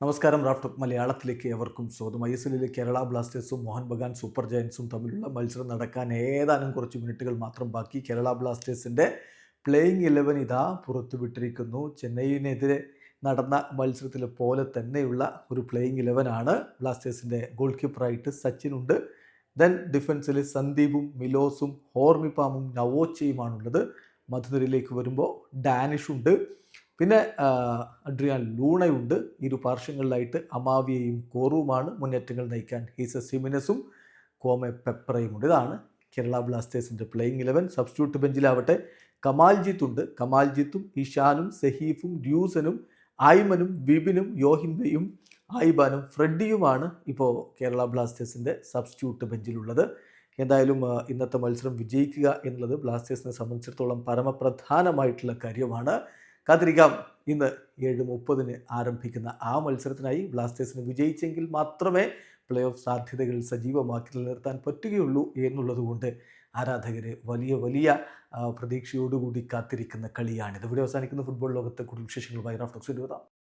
നമസ്കാരം റാഫ്റ്റ് മലയാളത്തിലേക്ക് എവർക്കും സ്വാഗതം. ഐ എസ് എല്ലിലെ കേരള ബ്ലാസ്റ്റേഴ്സും മോഹൻ ബഗാൻ സൂപ്പർ ജയൻസും തമ്മിലുള്ള മത്സരം നടക്കാൻ ഏതാനും കുറച്ച് മിനിറ്റുകൾ മാത്രം ബാക്കി. കേരള ബ്ലാസ്റ്റേഴ്സിന്റെ പ്ലേയിങ് ഇലവൻ ഇതാ പുറത്തുവിട്ടിരിക്കുന്നു ചെന്നൈയിനെതിരെ നടന്ന മത്സരത്തിൽ പോലെ തന്നെയുള്ള ഒരു പ്ലേയിങ് ഇലവനാണ് ബ്ലാസ്റ്റേഴ്സിന്റെ ഗോൾ കീപ്പറായിട്ട് സച്ചിനുണ്ട് ദെൻ ഡിഫൻസിൽ സന്ദീപും മിലോസും ഹോർമിപ്പാമും നവോച്ചയുമാണുള്ളത്. മധുനിരയിലേക്ക് വരുമ്പോൾ ഡാനിഷ് ഉണ്ട്. പിന്നെ അഡ്രിയാൻ ലൂണയുണ്ട്. ഇരു പാർശ്വങ്ങളിലായിട്ട് അമാവിയയും കോറുവുമാണ് മുന്നേറ്റങ്ങൾ നയിക്കാൻ. ഹീസ സിമിനസും കോമെ പെപ്രയും ഉണ്ട്. ഇതാണ് കേരള ബ്ലാസ്റ്റേഴ്സിന്റെ പ്ലേയിങ് ഇലവൻ സബ്സ്റ്റിറ്റ്യൂട്ട് ബെഞ്ചിലാവട്ടെ കമാൽജിത്ത് ഉണ്ട്. കമാൽജിത്തും ഇഷാനും സഹീഫും ഡ്യൂസനും ആയ്മനും വിപിനും യോഹിൻബയും ആയിബാനും ഫ്രെഡിയുമാണ് ഇപ്പോൾ കേരള ബ്ലാസ്റ്റേഴ്സിന്റെ സബ്സ്റ്റിറ്റ്യൂട്ട് ബെഞ്ചിലുള്ളത് എന്തായാലും ഇന്നത്തെ മത്സരം വിജയിക്കുക എന്നുള്ളത് ബ്ലാസ്റ്റേഴ്സിനെ സംബന്ധിച്ചിടത്തോളം പരമപ്രധാനമായിട്ടുള്ള കാര്യമാണ്. കാത്തിരിക്കാം. ഇന്ന് ഏഴ് മുപ്പതിന് ആരംഭിക്കുന്ന ആ മത്സരത്തിനായി ബ്ലാസ്റ്റേഴ്സിന് വിജയിച്ചെങ്കിൽ മാത്രമേ പ്ലേ ഓഫ് സാധ്യതകൾ സജീവമാക്കി നിലനിർത്താൻ പറ്റുകയുള്ളൂ എന്നുള്ളതുകൊണ്ട് ആരാധകരെ വലിയ വലിയ പ്രതീക്ഷയോടുകൂടി കാത്തിരിക്കുന്ന കളിയാണിത്. ഇവിടെ അവസാനിക്കുന്ന ഫുട്ബോൾ ലോകത്തെ കൂടുതൽ വിശേഷങ്ങളുമായി റാഫ്റ്റോക്സ് എഴുതാം